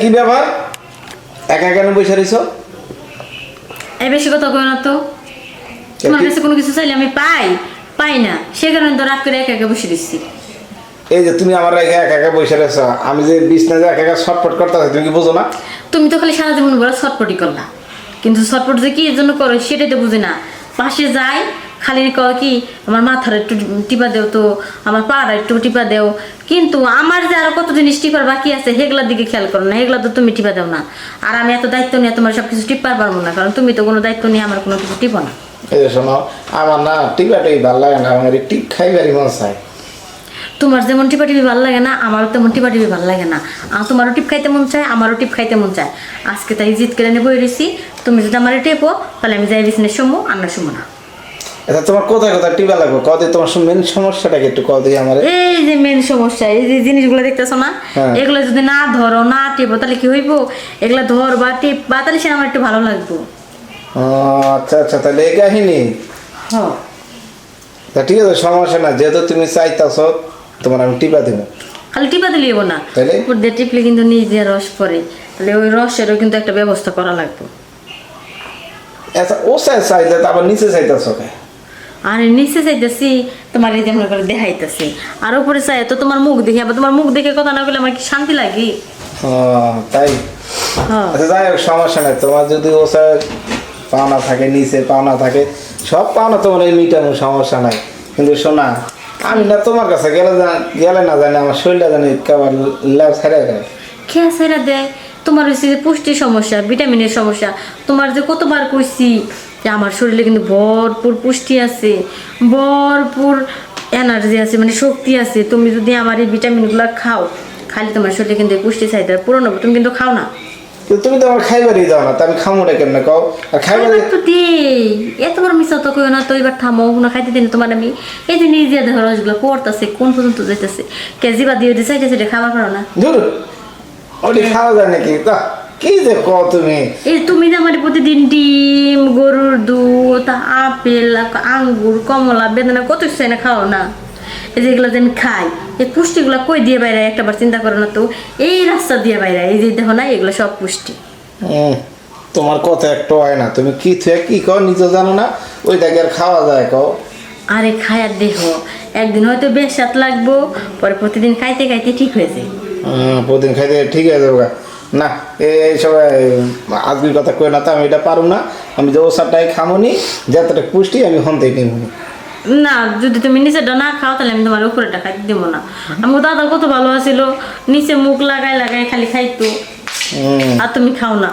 কি ব্যাপার? একা কেন বসে রইছ এই বেশি কথা কই না তো। তোমার কাছে কোনো কিছু চাইলে আমি পাই। পাই না। সে কারণে তো রাগ করে একা একা বসে দিচ্ছি এই যে তুমি আমার একা একা বসে রয়েছ আমি যে বিছনা যে একা একা ছটফট করতে তুমি কি বুঝো না? তুমি তো খালি সারা জীবন বড় ছটপটি করলা। কিন্তু ছটপট যে কি এর জন্য করো সেটাই তো বুঝি না। পাশে যাই খালি কয় কি আমার মাথার একটু টিপা দেও তো আমার পাড়া একটু টিপা দেও। কিন্তু আমার যে আরও কত জিনিস টিপার বাকি আছে সেগুলোর দিকে খেয়াল করো না এগুলো তো তুমি টিপা দেও না। আর আমি এত দায়িত্ব নিয়ে তোমার সব কিছু টিপার পারব না কারণ তুমি তো কোনো দায়িত্ব নিয়ে আমার কোনো কিছু টিপো না। এই শোনো আমার না টিপাটাই ভালো লাগে না আমার টিপ খাইবারই মন চায়। তোমার যেমন টিপা টিপি ভালো লাগে না আমারও তেমন টিপা টিপি ভালো লাগে না। আর তোমারও টিপ খাইতে মন চায় আমারও টিপ খাইতে মন চায়। আজকে তাই জিত কেড়ে নিয়ে বই রয়েছি তুমি যদি আমার টেপো তাহলে আমি যাই বিছনে সমু আর না সমু না। আচ্ছা তোমার কোথায় কোথায়? টিপা লাগবে কত তোমার মেন সমস্যাটাকে একটু কত আমার। এই যে মেন সমস্যা এই যে জিনিসগুলো দেখতেছো না হ্যাঁ। এগুলো যদি না ধরো না টেপো তাহলে কি হইব? এগুলো ধর বা টিপ বা তাহলে সে আমার একটু ভালো লাগবো। ও আচ্ছা আচ্ছা তাহলে এই কাহিনী? হ্যাঁ। তা ঠিক আছে সমস্যা না যেহেতু তুমি চাইতাছ তোমার আমি টিপা দেবো। খালি টিপা দিলে হইব না। তাহলে? দিয়ে টিপলে কিন্তু নিজে রস পড়ে। তাহলে ওই রসেরও কিন্তু একটা ব্যবস্থা করা লাগবে। আচ্ছা ও চাই চাইতে তারপর নিচে চাইতাছ কে? আর নিচে চাইতেছি তোমার এই যে মনে করে দেখাইতেছি। আর উপরে চাই তো তোমার মুখ দেখে আবার তোমার মুখ দেখে কথা না বলে আমার কি শান্তি লাগে? ও তাই? হ্যাঁ। আচ্ছা যাই হোক সমস্যা নাই। তোমার যদি ও পাওনা থাকে নিচে পাওনা থাকে সব পাওনা তোমার এই মিটানো সমস্যা নাই। কিন্তু শোনা আমি না তোমার কাছে গেলে গেলে না জানি আমার শরীরটা জানি কেমন ল্যাব ছেড়ে যায় খেয়া সেরা দেয়? তোমার হচ্ছে যে পুষ্টির সমস্যা ভিটামিনের সমস্যা। তোমার যে কতবার কইছি যে আমার শরীরে কিন্তু ভরপুর পুষ্টি আছে ভরপুর এনার্জি আছে মানে শক্তি আছে। তুমি যদি আমার এই ভিটামিনগুলো খাও খালি তোমার শরীরে কিন্তু পুষ্টি চাহিদা পূরণ হবে। তুমি কিন্তু খাও না। তুমি তো আমার খাইবারই দাও না আমি খামোটা কেমনে কও? আর তো দেই এত বড় তো কইও না তো এবার থামো না খাইতে দিন তোমার আমি এই যে নিজে দেখো রসগুলো পড়তেছে কোন পর্যন্ত যাইতেছে? কেজি বা দিয়ে সাইডে সাইডে খাবার পারো না। ধুর ওটি খাওয়া যায় নাকি? তা কি যে কও তুমি? এই তুমি যে আমার প্রতিদিন ডিম গরুর দুধ আপেল আঙ্গুর কমলা বেদানা কত কিছু না খাও না। এই যেগুলো যে আমি খাই এই পুষ্টিগুলো কই দিয়ে বাইরে একটাবার চিন্তা করো না তো। এই রাস্তা দিয়ে বাইরে এই যে দেখো না এগুলো সব পুষ্টি। তোমার কথা একটু হয় না। তুমি কি থুয়ে কি কও নিজে জানো না? ওই দেখে আর খাওয়া যায় কও। আরে খায়ার দেহ। একদিন হয়তো বেশ স্বাদ লাগবো পরে প্রতিদিন খাইতে খাইতে ঠিক হয়ে যায়। প্রতিদিন খাইতে ঠিক আছে যাব। না এই সবাই আজকের কথা কই না তো আমি এটা পারুম না। আমি যে ওষাটাই খামুনি যতটা পুষ্টি আমি হনতেই নিব না যদি তুমি নিচেটা না খাও তাহলে আমি তোমার উপরেটা টাকা দিব না। আমার দাদা কত ভালো আছিল নিচে মুখ লাগাই লাগাই খালি খাইতো। আর তুমি খাও না।